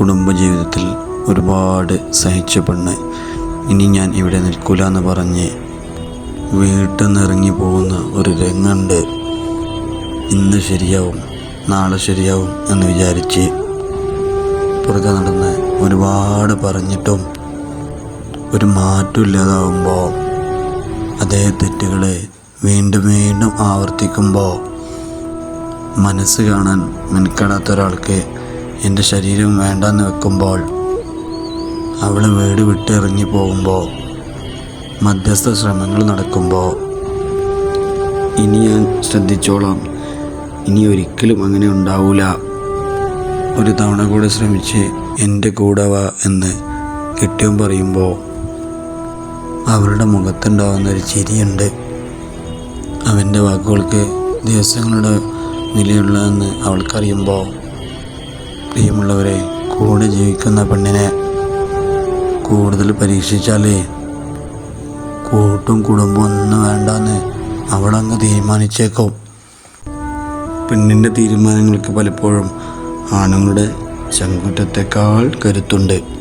കുടുംബജീവിതത്തിൽ ഒരുപാട് സഹിച്ച പെണ്ണ്. ഇനി ഞാൻ ഇവിടെ നിൽക്കൂല എന്ന് പറഞ്ഞ് വീട്ടിൽ നിന്ന് ഇറങ്ങി പോകുന്ന ഒരു രംഗുണ്ട് ഇന്ന് ശരിയാവും നാളെ ശരിയാവും എന്ന് വിചാരിച്ച് പുറകെ നടന്ന് ഒരുപാട് പറഞ്ഞിട്ടും ഒരു മാറ്റം ഇല്ലാതാവുമ്പോൾ അതേ തെറ്റുകളെ വീണ്ടും വീണ്ടും ആവർത്തിക്കുമ്പോൾ മനസ്സ് കാണാൻ മെനക്കെടാത്ത ഒരാൾക്ക് എന്റെ ശരീരം വേണ്ടെന്ന് വെക്കുമ്പോൾ അവൾ വീട് വിട്ട് ഇറങ്ങി പോകുമ്പോൾ മധ്യസ്ഥ ശ്രമങ്ങൾ നടക്കുമ്പോൾ ഇനി ഞാൻ ശ്രദ്ധിച്ചോളാം. ഇനി ഒരിക്കലും അങ്ങനെ ഉണ്ടാവില്ല ഒരു തവണ കൂടെ ശ്രമിച്ച് എന്റെ കൂടെ വാ എന്ന് കിട്ടിയും പറയുമ്പോൾ അവരുടെ മുഖത്തുണ്ടാവുന്ന ഒരു ചിരിയുണ്ട്. അവന്റെ വാക്കുകൾക്ക് ദിവസങ്ങളുടെ വിലയുള്ളതെന്ന് അവൾക്കറിയുമ്പോൾ പ്രിയമുള്ളവരെ കൂടെ ജീവിക്കുന്ന പെണ്ണിനെ കൂടുതൽ പരീക്ഷിച്ചാലേ കൂട്ടും കുടുംബം ഒന്നും വേണ്ടെന്ന് അവളങ്ങ് തീരുമാനിച്ചേക്കും. പെണ്ണിന്റെ തീരുമാനങ്ങൾക്ക് പലപ്പോഴും ആണുങ്ങളുടെ ചങ്കുറ്റത്തെക്കാൾ കരുത്തുണ്ട്.